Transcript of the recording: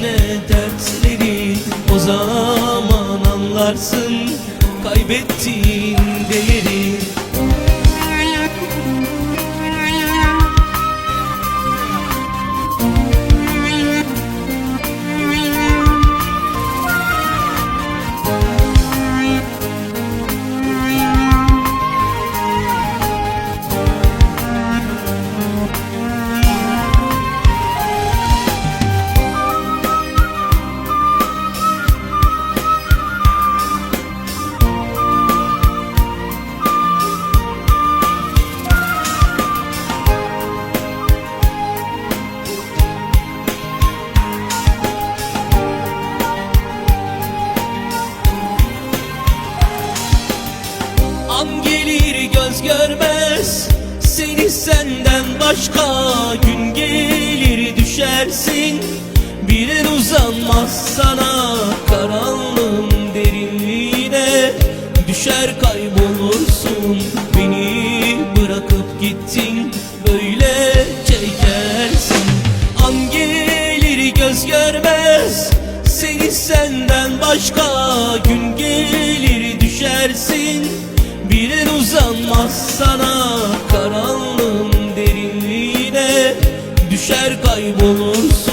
Üstüne dertleri o zaman anlarsın. Kaybettiğin değeri göz görmez. Seni senden başka gün gelir düşersin. Bir el uzanmaz sana karanlığın derinliğine. Düşer kaybolursun beni bırakıp gittin. Böyle çekersin. An gelir göz görmez? Seni senden başka gün gelir düşersin Ellerin uzanmaz sana karanlığın derinliğine Düşer kaybolursun.